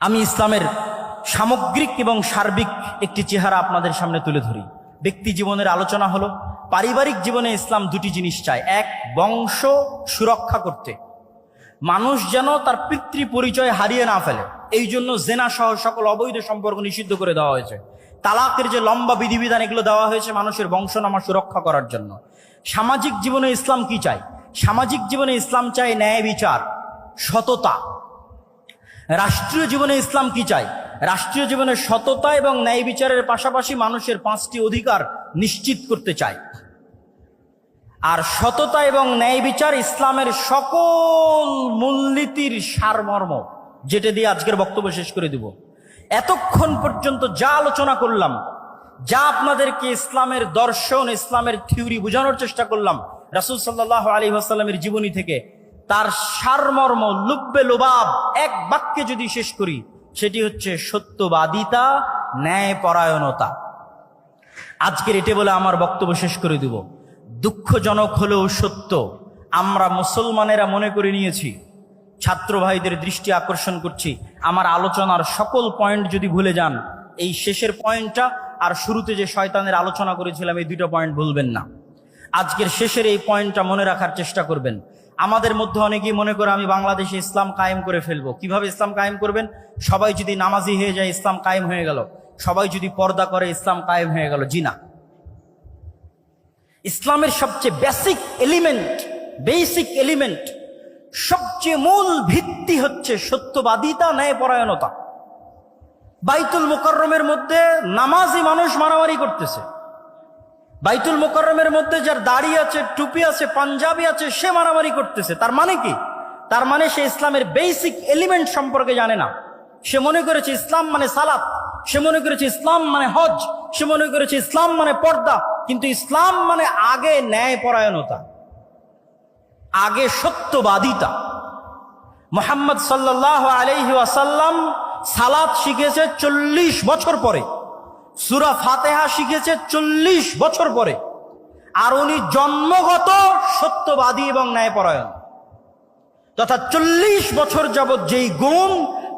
আমি ইসলামের সামগ্রিক এবং সার্বিক একটি চেহারা আপনাদের সামনে তুলে ধরি। ব্যক্তি জীবনের আলোচনা হলো, পারিবারিক জীবনে ইসলাম দুটি জিনিস চায়। এক, বংশ সুরক্ষা করতে। মানুষ যেন তার পিতৃ পরিচয় হারিয়ে না ফেলে। এই জন্য জেনা সহ সকল অবৈধ সম্পর্ক নিষিদ্ধ করে দেওয়া হয়েছে। তালাকের যে লম্বা বিধিবিধান, এগুলো দেওয়া হয়েছে মানুষের বংশনামা সুরক্ষা করার জন্য। সামাজিক জীবনে ইসলাম কি চায়? সামাজিক জীবনে ইসলাম চায় ন্যায় বিচার, সততা। রাষ্ট্রীয় জীবনে ইসলাম কি চায়? রাষ্ট্রীয় জীবনে সততা এবং ন্যায় বিচারের পাশাপাশি মানুষের পাঁচটি অধিকার নিশ্চিত করতে চায়। আর সততা এবং ন্যায় বিচার ইসলামের সকল মূলনীতির সারমর্ম, যেটা দিয়ে আজকের বক্তব্য শেষ করে দিব। এতক্ষণ পর্যন্ত যা আলোচনা করলাম, যা আপনাদেরকে ইসলামের দর্শন, ইসলামের থিওরি বোঝানোর চেষ্টা করলাম, রাসুল সাল্লাহ আলী আসাল্লামের জীবনী থেকে তার সারমর্ম, লুব্বে লোবাব এক বাক্যে যদি শেষ করি, সেটি হচ্ছে সত্যবাদিতা, ন্যায়পরায়ণতা। আজকের এটে বলে আমার বক্তব্য শেষ করে দিব। দুঃখজনক হলেও সত্য, আমরা মুসলমানেরা মনে করে নিয়েছি, ছাত্র ভাইদের দৃষ্টি আকর্ষণ করছি, আমার আলোচনার সকল পয়েন্ট যদি ভুলে যান, এই শেষের পয়েন্টটা আর শুরুতে যে শয়তানের আলোচনা করেছিলাম, এই দুটো পয়েন্ট ভুলবেন না। আজকের শেষের এই পয়েন্টটা মনে রাখার চেষ্টা করবেন। আমাদের মধ্যে অনেকেই মনে করে আমি বাংলাদেশে ইসলাম কায়েম করে ফেলব। কীভাবে ইসলাম কায়েম করবেন? সবাই যদি নামাজি হয়ে যায়, ইসলাম কায়েম হয়ে গেল। সবাই যদি পর্দা করে, ইসলাম কায়েম হয়ে গেল। জি না। ইসলামের সবচেয়ে বেসিক এলিমেন্ট বেসিক এলিমেন্ট সবচেয়ে মূল ভিত্তি হচ্ছে সত্যবাদিতা, ন্যায়পরায়ণতা। বাইতুল মোকরমের মধ্যে নামাজি মানুষ মারামারি করতেছে। বাইতুল মোকরমের মধ্যে যার দাড়ি আছে, টুপি আছে, পাঞ্জাবি আছে, সে মারামারি করতেছে। তার মানে কি? তার মানে সে ইসলামের বেসিক এলিমেন্ট সম্পর্কে জানে না। সে মনে করেছে ইসলাম মানে সালাত, সে মনে করেছে ইসলাম মানে হজ, সে মনে করেছে ইসলাম মানে পর্দা, কিন্তু ইসলাম মানে আগে ন্যায় পরায়ণতা আগে সত্যবাদিতা। মোহাম্মদ সাল্লাহ আলহি সালাত শিখেছে চল্লিশ বছর পরে। সুরা ফাতেহা শিখেছে চল্লিশ বছর পরে। আর উনি জন্মগত সত্যবাদী এবং ন্যায়পরায়ণ। তথা চল্লিশ বছর যাবৎ যেই গুণ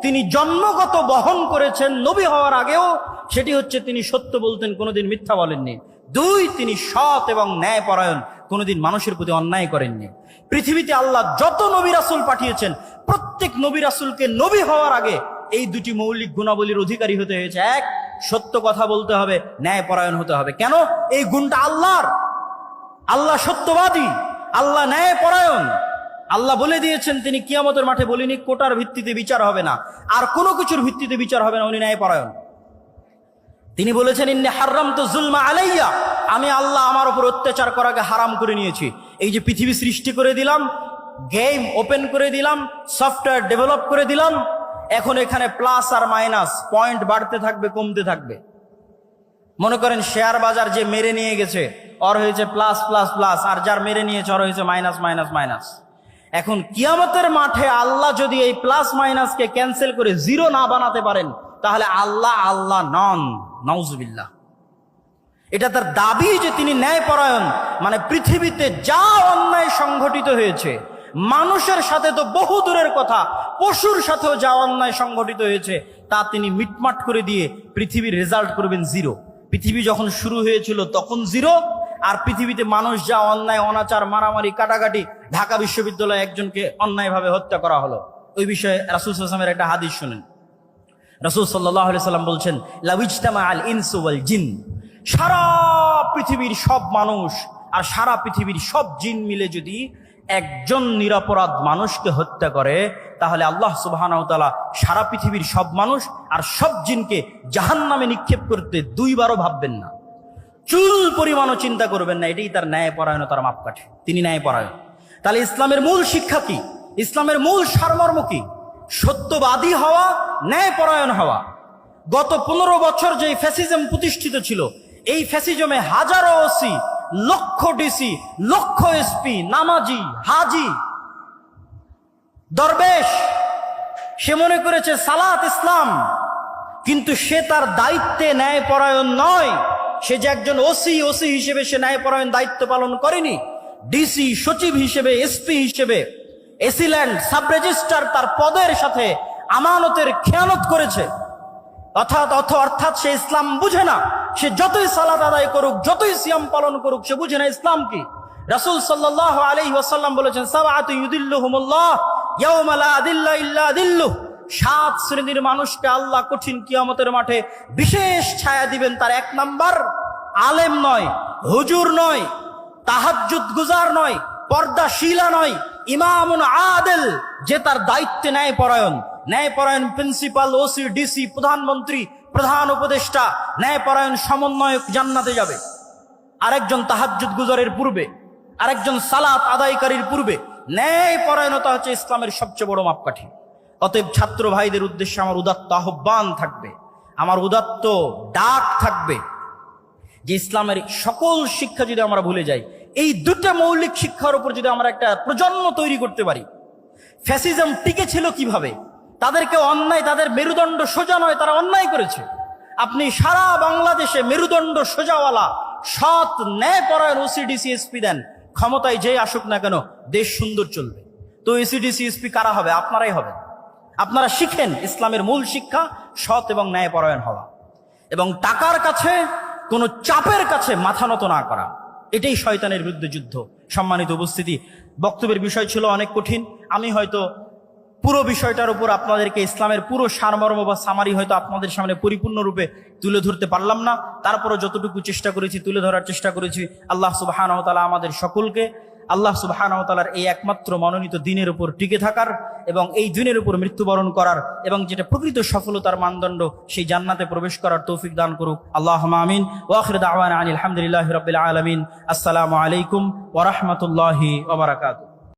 তিনি জন্মগত বহন করেছেন নবী হওয়ার আগেও, সেটি হচ্ছে তিনি সত্য বলতেন, কোনোদিন মিথ্যা বলেননি। দুই, তিনি সৎ এবং ন্যায়পরায়ণ, কোনোদিন মানুষের প্রতি অন্যায় করেননি। পৃথিবীতে আল্লাহ যত নবী রাসুল পাঠিয়েছেন, প্রত্যেক নবী রাসুলকে নবী হওয়ার আগে এই দুটি মৌলিক গুণাবলীর অধিকারী হতে হয়েছে এক। সত্য কথা বলতে হবে, ন্যায়পরায়ণ হতে হবে। কেন? এই গুণটা আল্লাহর। আল্লাহ সত্যবাদী, আল্লাহ ন্যায়পরায়ণ। আল্লাহ বলে দিয়েছেন, তিনি কিয়ামতের মাঠে বলিনি, কোটার ভিত্তিতে বিচার হবে না। আর কোনো কিছুর ভিত্তিতে বিচার হবে না, উনি ন্যায়পরায়ণ। তিনি বলেছেন, ইন্নে হারাম তো জুলমা আলাইয়া। আমি আল্লাহ আমার উপর অত্যাচার করাকে হারাম করে নিয়েছি। এই যে পৃথিবী সৃষ্টি করে দিলাম, গেম ওপেন করে দিলাম, সফটওয়্যার ডেভেলপ করে দিলাম এখন এখানে প্লাস আর মাইনাস পয়েন্ট বাড়তে থাকবে, কমতে থাকবে। মনে করেন শেয়ার বাজার যে মেরে নিয়ে গেছে অর হয়েছে প্লাস প্লাস প্লাস আর যার মেরে নিয়েছে অর হয়েছে মাইনাস মাইনাস মাইনাস এখন কিয়ামতের মাঠে আল্লাহ যদি এই প্লাস মাইনাসকে ক্যান্সেল করে জিরো না বানাতে পারেন, তাহলে আল্লাহ আল্লাহ নন। নওজবিল্লাহ এটা তার দাবি যে তিনি ন্যায়পরায়ণ মানে পৃথিবীতে যা অন্যায় সংঘটিত হয়েছে মানুষের সাথে তো বহু দূরের কথা, পশুর সাথেও যা অন্যায় সংঘটিত হয়েছে, তা তিনি মিটমাট করে দিয়ে পৃথিবীর রেজাল্ট করবেন জিরো পৃথিবী যখন শুরু হয়েছিল তখন জিরো আর পৃথিবীতে মানুষ যা অন্যায়, অনাচার, মারামারি, কাটাকাটি, ঢাকা বিশ্ববিদ্যালয়ে একজনকে অন্যায়ভাবে হত্যা করা হলো। ওই বিষয়ে রাসুল আসলামের একটা হাদিস শুনেন। রাসুল সাল্লাহ সাল্লাম বলছেন লাউজতামা আল ইনসুয়াল জিন। সারা পৃথিবীর সব মানুষ আর সারা পৃথিবীর সব জিন মিলে যদি একজন নিরাপরাধ মানুষকে হত্যা করে, তাহলে আল্লাহ সুবাহানাউতালা সারা পৃথিবীর সব মানুষ আর সব জিনকে জাহান নামে নিক্ষেপ করতে দুইবারও ভাববেন না। চুল পরিমাণও চিন্তা করবেন না, এটাই তার ন্যায় পরায়ণতার মাপকাঠি। তিনি ন্যায় পরায়ণ তাহলে ইসলামের মূল শিক্ষা কি? ইসলামের মূল সারমর্ম কি? সত্যবাদী হওয়া ন্যায় পরায়ণ হওয়া। গত পনেরো বছর যে ফ্যাসিজম প্রতিষ্ঠিত ছিল, এই ফ্যাসিজমে হাজারো ওসি লক্ষ ডিসি, লক্ষ এসপি, নামাজি, হাজি। দরবেশ, সে মনে করেছে সালাত ইসলাম, কিন্তু সে তার দায়িত্বে ন্যায় পরায়ণ নয়। সে যে একজন ওসি ওসি হিসেবে সে ন্যায়পরায়ণ দায়িত্ব পালন করেনি। ডিসি সচিব হিসেবে, এসপি হিসেবে এসিল্যান্ড সাব রেজিস্ট্রার তার পদের সাথে আমানতের খেয়ানত করেছে। অর্থাৎ অর্থ, অর্থাৎ সে ইসলাম বুঝে না। সে যতই সালাত আদায় করুক, যতই সিয়াম পালন করুক, সে বুঝে না ইসলাম কি। রাসূল সাল্লাহ আলাইহি ওয়াসাল্লাম বলেছেন সাত শ্রেণির মানুষকে আল্লাহ কঠিন কিয়ামতের মাঠে বিশেষ ছায়া দিবেন তার এক নাম্বার। আলেম নয়, হুজুর নয়, তাহাজ্জুদ গুজার নয়, পর্দাশীলা নয়, ইমামুন আদেল, যে তার দায়িত্বে ন্যায় পরায়ণ ন্যায় পরায়ণ প্রিন্সিপাল ওসি ডিসি প্রধানমন্ত্রী, প্রধান উপদেষ্টা ন্যায় পরায়ণ সমন্বয়ক জান্নাতে যাবে। আরেকজন তাহাজ্জুদ গুজরের পূর্বে, আরেকজন সালাত আদায়কারীর পূর্বে ন্যায় পরায়ণতা হচ্ছে ইসলামের সবচেয়ে বড় মাপকাঠি। অতএব ছাত্র ভাইদের উদ্দেশ্যে আমার উদাত্ত আহ্বান থাকবে, আমার উদাত্ত ডাক থাকবে যে ইসলামের সকল শিক্ষা যদি আমরা ভুলে যাই, এই দুটো মৌলিক শিক্ষার উপর যদি আমরা একটা প্রজন্ম তৈরি করতে পারি, ফ্যাসিজম টিকে ছিল কীভাবে? তাদেরকে অন্যায়, তাদের মেরুদণ্ড সোজা নয়, তারা অন্যায় করেছে। আপনি সারা বাংলাদেশে মেরুদণ্ড সোজাওয়ালা, সৎ ন্যায় পরায়ণ ওসিডিসি এসপি দেন। ক্ষমতায় যে আসুক না কেন, দেশ সুন্দর চলবে। তো এসিডিসি এসপি কারা হবে? আপনারাই হবে আপনারা শিখেন ইসলামের মূল শিক্ষা, সৎ এবং ন্যায় পরায়ণ হওয়া। এবং টাকার কাছে, কোনো চাপের কাছে মাথা নত না করা। এটাই শয়তানের বিরুদ্ধে যুদ্ধ। সম্মানিত উপস্থিতি, বক্তব্যের বিষয় ছিল অনেক কঠিন। আমি হয়তো পুরো বিষয়টার উপর আপনাদেরকে ইসলামের পুরো সারমর্ম বা সামারি হয়তো আপনাদের সামনে পরিপূর্ণরূপে তুলে ধরতে পারলাম না। তারপরে যতটুকু চেষ্টা করেছি, তুলে ধরার চেষ্টা করেছি, আল্লাহ সুবাহান তালা আমাদের সকলকে। আল্লাহ সুবাহান তালার এই একমাত্র মনোনীত দিনের উপর টিকে থাকার এবং এই দিনের উপর মৃত্যুবরণ করার এবং যেটা প্রকৃত সফলতার মানদণ্ড, সেই জান্নাতে প্রবেশ করার তৌফিক দান করুক। আল্লাহ আমিন। ওয়াখির দাওয়ান আনিল আলহামদুলিল্লাহ রবিল আলমিন। আসসালামু আলাইকুম ওরহমতুল্লাহি ওবরাকাতু